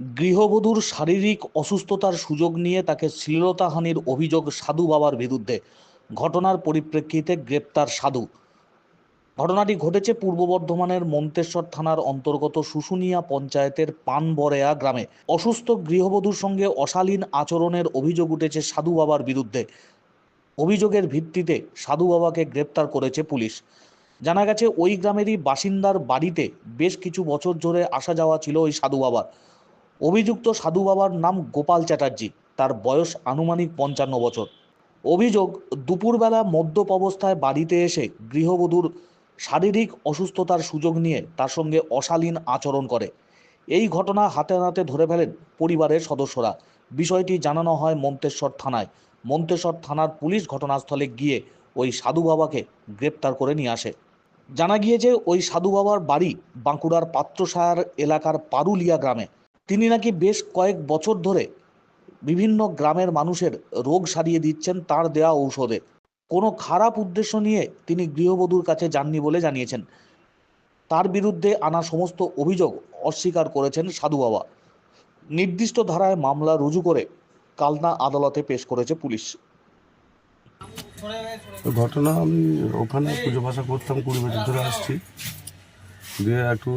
গৃহবধূর শারীরিক অসুস্থতার সুযোগ নিয়ে তাকে শ্লীলতাহানির অভিযোগ সাধু বাবার বিরুদ্ধে। ঘটনার পরিপ্রেক্ষিতে গ্রেপ্তার সাধু। ঘটনাটি ঘটেছে পূর্ব বর্ধমানের মন্তেশ্বর থানার অন্তর্গত শুশুনিয়া পঞ্চায়েতের পানবরেয়া গ্রামে। অসুস্থ গৃহবধূর সঙ্গে অশালীন আচরণের অভিযোগ উঠেছে সাধু বাবার বিরুদ্ধে। অভিযোগের ভিত্তিতে সাধু বাবাকে গ্রেপ্তার করেছে পুলিশ। জানা গেছে, ওই গ্রামেরই বাসিন্দার বাড়িতে বেশ কিছু বছর ধরে আসা যাওয়া ছিল ওই সাধু বাবার। অভিযুক্ত সাধু বাবার নাম গোপাল চ্যাটার্জি। তার বয়স আনুমানিক পঞ্চান্ন বছর। অভিযোগ, দুপুরবেলা মদ্যপ অবস্থায় বাড়িতে এসে গৃহবধূর শারীরিক অসুস্থতার সুযোগ নিয়ে তার সঙ্গে অশালীন আচরণ করে। এই ঘটনা হাতে নাতে ধরে ফেলেন পরিবারের সদস্যরা। বিষয়টি জানানো হয় মন্তেশ্বর থানায়। মন্তেশ্বর থানার পুলিশ ঘটনাস্থলে গিয়ে ওই সাধু বাবাকে গ্রেপ্তার করে নিয়ে আসে। জানা গিয়েছে, ওই সাধু বাবার বাড়ি বাঁকুড়ার পাত্রসায়ার এলাকার পারুলিয়া গ্রামে। তিনি নাকি বেশ কয়েক বছর ধরে বিভিন্ন গ্রামের মানুষের রোগ সারিয়ে দিচ্ছেন তার দেয়া ঔষধে। কোনো খারাপ উদ্দেশ্য নিয়ে তিনি গৃহবধূর কাছে যাননি বলে জানিয়েছেন। তার বিরুদ্ধে আনা সমস্ত অভিযোগ অস্বীকার করেছেন সাধু বাবা। নির্দিষ্ট ধারায় মামলা রুজু করে কালনা আদালতে পেশ করেছে পুলিশ। ঘটনা আমি ওখানে পুজো পাশা করতাম কুড়ি বছর ধরে আসছি। দিয়ে একটু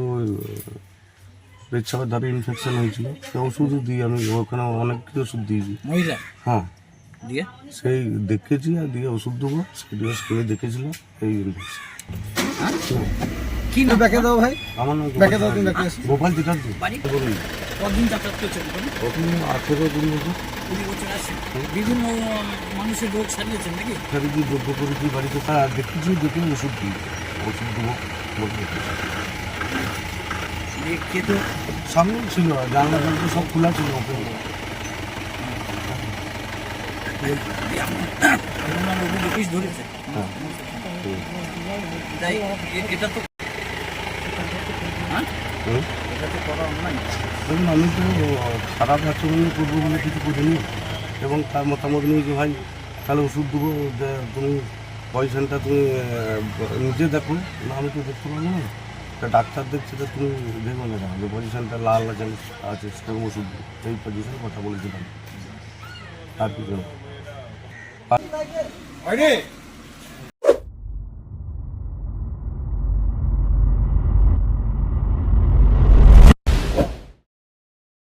পেচ্ছাপের ধারে ইনফেকশন হয়েছিল। সে ওষুধও দিই আমি ওখানে অনেক কিছু ওষুধ দিয়েছি। মহিলা? হ্যাঁ। দিয়ে? সেই দেখেছি আর দিয়ে ওষুধ দেবো। সেটিও স্কুলে দেখেছিল এই ইনফেকশন কি না ব্যাকে দাও ভাই। আমার নাম ব্যাকে দাও তুমি ব্যাকে গোপাল চ্যাটার্জি বলুন? কদিন যাতায়াত করছেন ওখানে আঠেরো কুড়ি বছর কুড়ি বছর আসছে বিভিন্ন মানুষের রোগ সারিয়েছেন নাকি? সেখানে গিয়ে করেছি বাড়িতে তার দেখেছি দেখে ওষুধ দিই ওষুধ দেবো। দিয়ে খেতে সামনে ছিল জানলা জানলা সব খোলা ছিল অফিস ধরেছে। তাই এটা তো তো দেখুন আমি তো খারাপ আচরণ করব বলে কিছু করিনি। এবং তার মতামত নিয়ে যে ভাই তাহলে ওষুধ দেবো তুমি পয়সাটা তুমি নিজে দেখো না আমি তো দেখতে পারব না। তা ডাক্তার দেখছে, তো তুমি দেখো না যে পজিশনটা লাল আছে আছে, সেরকম ওষুধ এই পজিশনে কথা বলেছিলাম। তার পিছনে।